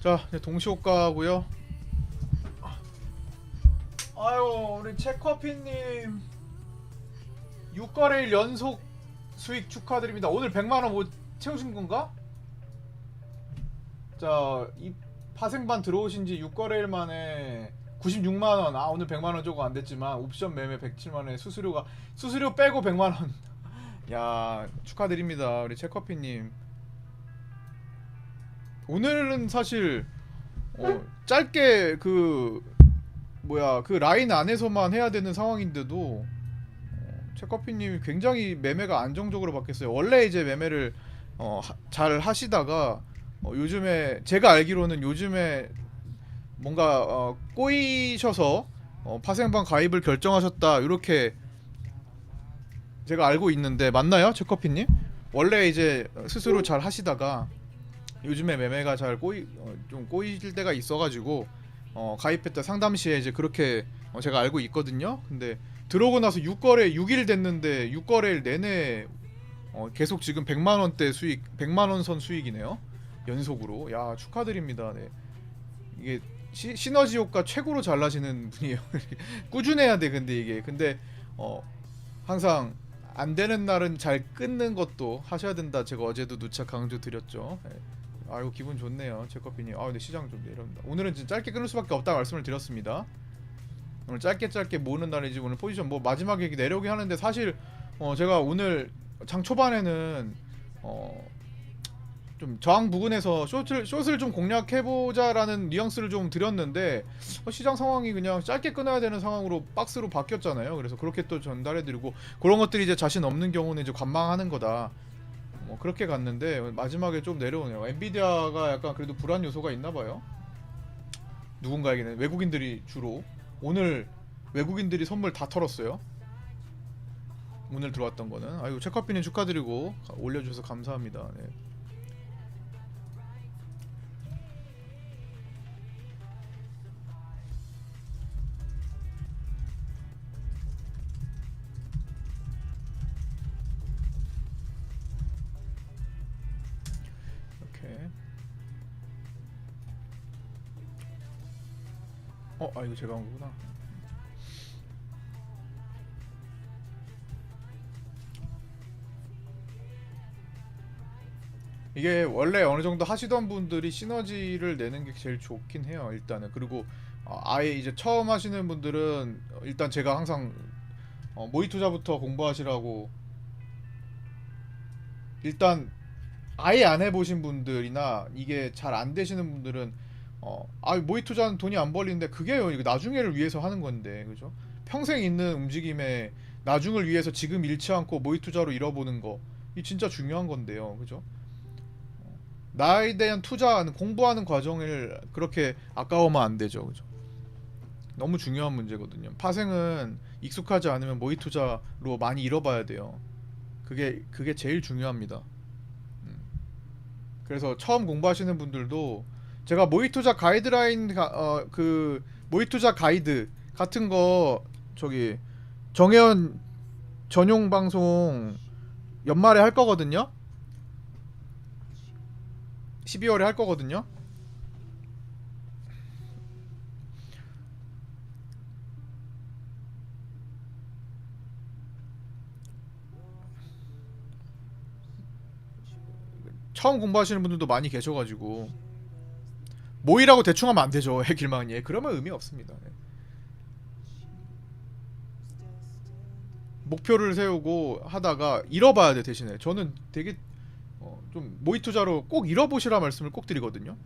자 이제 동시호가고요. 아유 우리 채커피님. 6거래일 연속 수익 축하드립니다. 오늘 100만 원 못 채우신 건가? 자 이 파생반 들어오신 지 6거래일 만에 96만 원. 아 오늘 100만 원 조금 안 됐지만 옵션 매매 107만 원에 수수료가 수수료 빼고 100만 원. 야 축하드립니다 우리 채커피 님 오늘은 사실 어, 짧게 그 뭐야 그 라인 안에서만 해야 되는 상황인데도 어, 채커피님이 굉장히 매매가 안정적으로 바뀌었어요. 원래 이제 매매를 어, 하- 잘 하시다가 어, 요즘에 제가 알기로는 요즘에 뭔가 어, 꼬이셔서 어, 파생방 가입을 결정하셨다 이렇게 제가 알고 있는데 맞나요, 채커피님? 원래 이제 스스로 잘 하시다가 요즘에 매매가 잘 꼬이 어, 좀 꼬이질 때가 있어가지고 어, 가입했다 상담시에 이제 그렇게 어, 제가 알고 있거든요. 근데 들어오고 나서 6거래 6일 됐는데 6거래일 내내 어, 계속 지금 100만 원대 수익 100만 원 선 수익이네요. 연속으로. 야 축하드립니다. 네. 이게 시, 시너지 효과 최고로 잘 나시는 분이에요. 꾸준해야 돼 근데 이게 근데 어 항상 안 되는 날은 잘 끊는 것도 하셔야 된다. 제가 어제도 누차 강조 드렸죠. 네. 아이고 기분 좋네요. 제커피님. 아 근데 시장 좀 내려온다. 오늘은 진짜 짧게 끊을 수밖에 없다 말씀을 드렸습니다. 오늘 짧게 짧게 모으는 날이지 오늘 포지션 뭐 마지막에 내려오긴 하는데 사실 어 제가 오늘 장 초반에는 어 좀 저항 부근에서 숏을 숏을 좀 공략해보자라는 뉘앙스를 좀 드렸는데 어, 시장 상황이 그냥 짧게 끊어야 되는 상황으로 박스로 바뀌었잖아요. 그래서 그렇게 또 전달해드리고 그런 것들이 이제 자신 없는 경우는 이제 관망하는 거다 뭐 그렇게 갔는데 마지막에 좀 내려오네요. 엔비디아가 약간 그래도 불안 요소가 있나 봐요. 누군가에게는 외국인들이 주로 오늘 외국인들이 선물 다 털었어요. 오늘 들어왔던 거는 아이고 체커피님 축하드리고 가- 올려주셔서 감사합니다. 네. 어, 아 이거 제가 한 거구나. 이게 원래 어느 정도 하시던 분들이 시너지를 내는 게 제일 좋긴 해요. 일단은 그리고 어, 아예 이제 처음 하시는 분들은 일단 제가 항상 어, 모의 투자부터 공부하시라고 일단 아예 안 해보신 분들이나 이게 잘 안 되시는 분들은 어, 아 모의 투자는 돈이 안 벌리는데 이거 나중에를 위해서 하는 건데 그죠? 평생 있는 움직임에 나중을 위해서 지금 잃지 않고 모의 투자로 잃어보는 거 이 진짜 중요한 건데요 그죠? 어, 나에 대한 투자하는 공부하는 과정을 그렇게 아까워면 안 되죠 그죠? 너무 중요한 문제거든요 파생은 익숙하지 않으면 모의 투자로 많이 잃어봐야 돼요 그게 그게 제일 중요합니다 그래서 처음 공부하시는 분들도 제가 모의투자 가이드라인 가, 어, 그 모의투자 가이드 같은 거 저기 정혜원 전용 방송 연말에 할 거거든요. 12월에 할 거거든요. 처음 공부하시는 분들도 많이 계셔가지고 모이라고 대충 하면 안 되죠 해길망이 예, 그러면 의미 없습니다. 예. 목표를 세우고 하다가 잃어봐야 돼 대신에. 저는 되게 어, 좀 모의 투자로 꼭 잃어보시라 말씀을 꼭 드리거든요.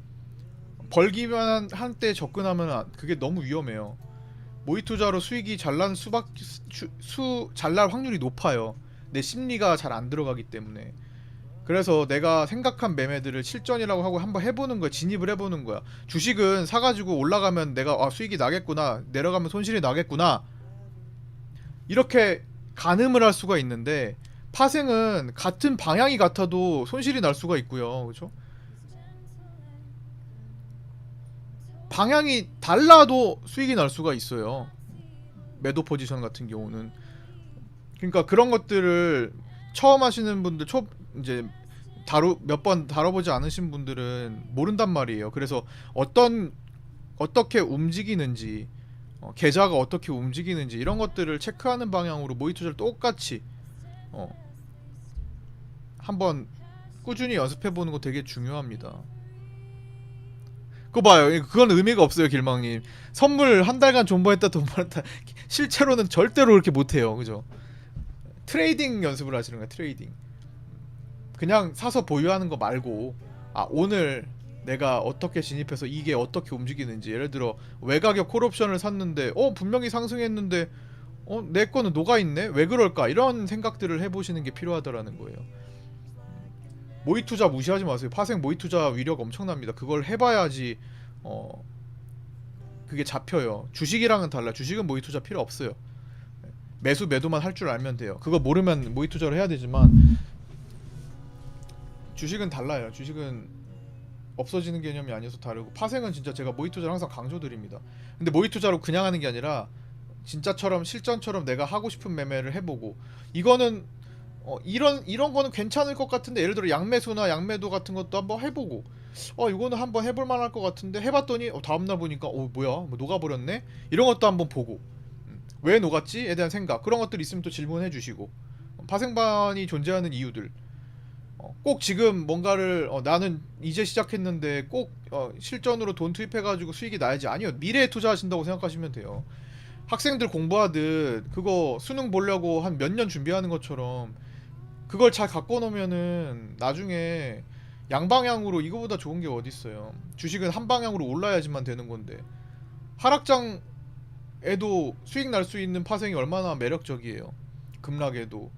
벌기만 한 때 접근하면 안- 그게 너무 위험해요. 모의 투자로 수익이 잘난 수박 수, 수 잘날 확률이 높아요. 내 심리가 잘 안 들어가기 때문에 그래서 내가 생각한 매매들을 실전이라고 하고 한번 해보는 거야. 진입을 해보는 거야. 주식은 사가지고 올라가면 내가 아 수익이 나겠구나. 내려가면 손실이 나겠구나. 이렇게 가늠을 할 수가 있는데 파생은 같은 방향이 같아도 손실이 날 수가 있고요. 그렇죠? 방향이 달라도 수익이 날 수가 있어요. 매도 포지션 같은 경우는. 그러니까 그런 것들을 처음 하시는 분들 초 이제 다루 몇 번 다뤄보지 않으신 분들은 모른단 말이에요. 그래서 어떤 어떻게 움직이는지 어, 계좌가 어떻게 움직이는지 이런 것들을 체크하는 방향으로 모의 투자를 똑같이 어, 한번 꾸준히 연습해 보는 거 되게 중요합니다. 그거 봐요. 그건 의미가 없어요, 길망님. 선물 한 달간 존버했다 돈 벌었다. 실제로는 절대로 그렇게 못해요, 그죠? 트레이딩 연습을 하시는 거야, 트레이딩. 그냥 사서 보유하는 거 말고, 아 오늘 내가 어떻게 진입해서 이게 어떻게 움직이는지 예를 들어 외가격 콜옵션을 샀는데 어 분명히 상승했는데 어 내 거는 녹아 있네 왜 그럴까 이런 생각들을 해보시는 게 필요하다라는 거예요. 모의 투자 무시하지 마세요. 파생 모의 투자 위력 엄청납니다. 그걸 해봐야지 어 그게 잡혀요. 주식이랑은 달라. 주식은 모의 투자 필요 없어요. 매수 매도만 할 줄 알면 돼요. 그거 모르면 모의 투자를 해야 되지만 주식은 달라요. 주식은 없어지는 개념이 아니어서 다르고 파생은 진짜 제가 모의 투자를 항상 강조드립니다. 근데 모의 투자로 그냥 하는 게 아니라 진짜처럼 실전처럼 내가 하고 싶은 매매를 해보고 이거는 어, 이런 이런 거는 괜찮을 것 같은데 예를 들어 양매수나 양매도 같은 것도 한번 해보고 어 이거는 한번 해볼 만할 것 같은데 해봤더니 어, 다음날 보니까 어 뭐야? 뭐 녹아버렸네? 이런 것도 한번 보고. 음, 왜 녹았지에 대한 생각. 그런 것들 있으면 또 질문해 주시고. 어, 파생반이 존재하는 이유들 어, 꼭 지금 뭔가를 어, 나는 이제 시작했는데 꼭 어, 실전으로 돈 투입해가지고 수익이 나야지. 아니요 미래에 투자하신다고 생각하시면 돼요. 학생들 공부하듯 그거 수능 보려고 한 몇 년 준비하는 것처럼 그걸 잘 갖고 놓으면은 나중에 양방향으로 이거보다 좋은 게 어디 있어요. 주식은 한 방향으로 올라야지만 되는 건데. 하락장에도 수익 날 수 있는 파생이 얼마나 매력적이에요. 급락에도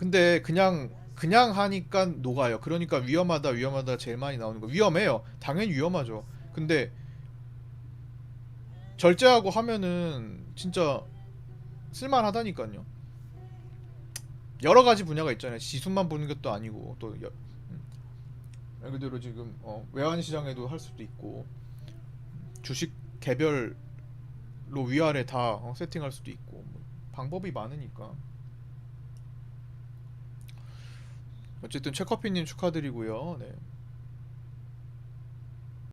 근데 그냥 그냥 하니까 녹아요. 그러니까 위험하다 위험하다 제일 많이 나오는 거. 위험해요. 당연히 위험하죠. 근데 절제하고 하면은 진짜 쓸만하다니까요. 여러 가지 분야가 있잖아요. 지수만 보는 것도 아니고 또 여, 음. 말 그대로 지금 어, 외환 시장에도 할 수도 있고 주식 개별로 위아래 다 어, 세팅할 수도 있고 뭐 방법이 많으니까. 어쨌든 최커피님 축하드리고요. 네.